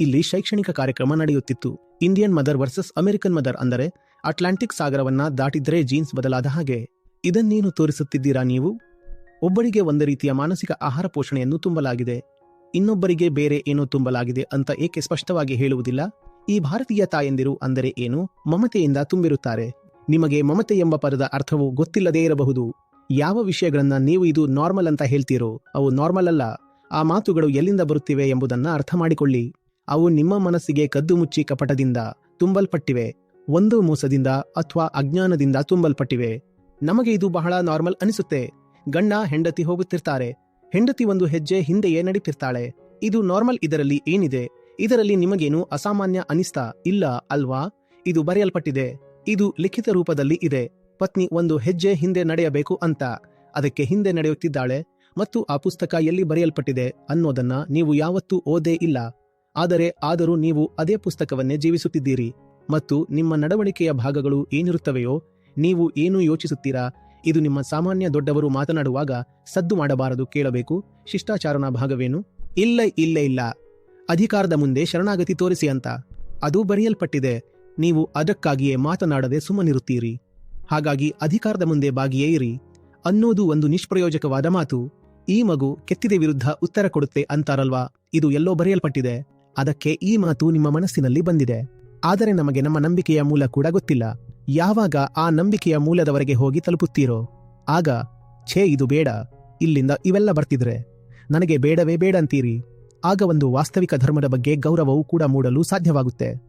ಇಲ್ಲಿ ಶೈಕ್ಷಣಿಕ ಕಾರ್ಯಕ್ರಮ ನಡೆಯುತ್ತಿತ್ತು. Indian mother versus American mother ಅಂದರೆ ಅಟ್ಲಾಂಟಿಕ್ ಸಾಗರವನ್ನ ದಾಟಿದ್ರೆ ಜೀನ್ಸ್ ಬದಲಾದ ಹಾಗೆ. ಇದನ್ನೇನು ತೋರಿಸುತ್ತಿದ್ದೀರಾ ನೀವು? ಒಬ್ಬರಿಗೆ ಒಂದು ರೀತಿಯ ಮಾನಸಿಕ ಆಹಾರ ಪೋಷಣೆಯನ್ನು ತುಂಬಲಾಗಿದೆ. ಇನ್ನೊಬ್ಬರಿಗೆ ಬೇರೆ ಏನೋ ತುಂಬಲಾಗಿದೆ ಅಂತ ಏಕೆ ಸ್ಪಷ್ಟವಾಗಿ ಹೇಳುವುದಿಲ್ಲ? ಈ ಭಾರತೀಯ ತಾಯಂದಿರು ಅಂದರೆ ಏನು? ಮಮತೆಯಿಂದ ತುಂಬಿರುತ್ತಾರೆ. ನಿಮಗೆ ಮಮತೆ ಎಂಬ ಪದದ ಅರ್ಥವು ಗೊತ್ತಿಲ್ಲದೇ ಇರಬಹುದು. ಯಾವ ವಿಷಯಗಳನ್ನ ನೀವು ಇದು ನಾರ್ಮಲ್ ಅಂತ ಹೇಳ್ತೀರೋ, ಅವು ನಾರ್ಮಲ್ ಅಲ್ಲ. ಆ ಮಾತುಗಳು ಎಲ್ಲಿಂದ ಬರುತ್ತಿವೆ ಎಂಬುದನ್ನ ಅರ್ಥ ಮಾಡಿಕೊಳ್ಳಿ. ಅವು ನಿಮ್ಮ ಮನಸ್ಸಿಗೆ ಕದ್ದು ಮುಚ್ಚಿ ಕಪಟದಿಂದ ತುಂಬಲ್ಪಟ್ಟಿವೆ. ಒಂದು ಮೋಸದಿಂದ ಅಥವಾ ಅಜ್ಞಾನದಿಂದ ತುಂಬಲ್ಪಟ್ಟಿವೆ. ನಮಗೆ ಇದು ಬಹಳ ನಾರ್ಮಲ್ ಅನಿಸುತ್ತೆ. ಗಂಡ ಹೆಂಡತಿ ಹೋಗುತ್ತಿರ್ತಾರೆ. ಹೆಂಡತಿ ಒಂದು ಹೆಜ್ಜೆ ಹಿಂದೆಯೇ ನಡೀತಿರ್ತಾಳೆ. ಇದು ನಾರ್ಮಲ್ ಇದರಲ್ಲಿ ಏನಿದೆ? ಇದರಲ್ಲಿ ನಿಮಗೇನು ಅಸಾಮಾನ್ಯ ಅನಿಸ್ತಾ ಇಲ್ಲ ಅಲ್ವಾ? ಇದು ಬರೆಯಲ್ಪಟ್ಟಿದೆ. ಇದು ಲಿಖಿತ ರೂಪದಲ್ಲಿ ಇದೆ. ಪತ್ನಿ ಒಂದು ಹೆಜ್ಜೆ ಹಿಂದೆ ನಡೆಯಬೇಕು ಅಂತ. ಅದಕ್ಕೆ ಹಿಂದೆ ನಡೆಯುತ್ತಿದ್ದಾಳೆ. ಮತ್ತು ಆ ಪುಸ್ತಕ ಎಲ್ಲಿ ಬರೆಯಲ್ಪಟ್ಟಿದೆ ಅನ್ನೋದನ್ನ ನೀವು ಯಾವತ್ತೂ ಓದೇ ಇಲ್ಲ. ಆದರೆ ಆದರೂ ನೀವು ಅದೇ ಪುಸ್ತಕವನ್ನೇ ಜೀವಿಸುತ್ತಿದ್ದೀರಿ. ಮತ್ತು ನಿಮ್ಮ ನಡವಳಿಕೆಯ ಭಾಗಗಳು ಏನಿರುತ್ತವೆಯೋ, ನೀವು ಏನು ಯೋಚಿಸುತ್ತೀರಾ? ಇದು ನಿಮ್ಮ ಸಾಮಾನ್ಯ ದೊಡ್ಡವರು ಮಾತನಾಡುವಾಗ ಸದ್ದು ಮಾಡಬಾರದು ಕೇಳಬೇಕು. ಶಿಷ್ಟಾಚಾರನ ಭಾಗವೇನು? ಇಲ್ಲ ಇಲ್ಲ ಇಲ್ಲ. ಅಧಿಕಾರದ ಮುಂದೆ ಶರಣಾಗತಿ ತೋರಿಸಿ ಅಂತ. ಅದು ಬರೆಯಲ್ಪಟ್ಟಿದೆ. ನೀವು ಅದಕ್ಕಾಗಿಯೇ ಮಾತನಾಡದೆ ಸುಮ್ಮನಿರುತ್ತೀರಿ. ಹಾಗಾಗಿ ಅಧಿಕಾರದ ಮುಂದೆ ಬಾಗಿಯೇ ಇರಿ. ಅನ್ನೋದು ಒಂದು ನಿಷ್ಪ್ರಯೋಜಕವಾದ ಮಾತು. ಈ ಮಗು ಕೆತ್ತಿದೆ ವಿರುದ್ಧ ಉತ್ತರ ಕೊಡುತ್ತೆ ಅಂತಾರಲ್ವಾ? ಇದು ಎಲ್ಲೋ ಬರೆಯಲ್ಪಟ್ಟಿದೆ. ಅದಕ್ಕೆ ಈ ಮಾತು ನಿಮ್ಮ ಮನಸ್ಸಿನಲ್ಲಿ ಬಂದಿದೆ. ಆದರೆ ನಮಗೆ ನಮ್ಮ ನಂಬಿಕೆಯ ಮೂಲ ಕೂಡ ಗೊತ್ತಿಲ್ಲ. ಯಾವಾಗ ಆ ನಂಬಿಕೆಯ ಮೂಲದವರೆಗೆ ಹೋಗಿ ತಲುಪುತ್ತೀರೋ? ಆಗ, ಛೇ, ಇದು ಬೇಡ. ಇಲ್ಲಿಂದ ಇವೆಲ್ಲ ಬರ್ತಿದ್ರೆ. ನನಗೆ ಬೇಡವೇ ಬೇಡ ಅಂತೀರಿ ಆಗ ಒಂದು ವಾಸ್ತವಿಕ ಧರ್ಮದ ಬಗ್ಗೆ ಗೌರವವು ಕೂಡ ಮೂಡಲು ಸಾಧ್ಯವಾಗುತ್ತೆ.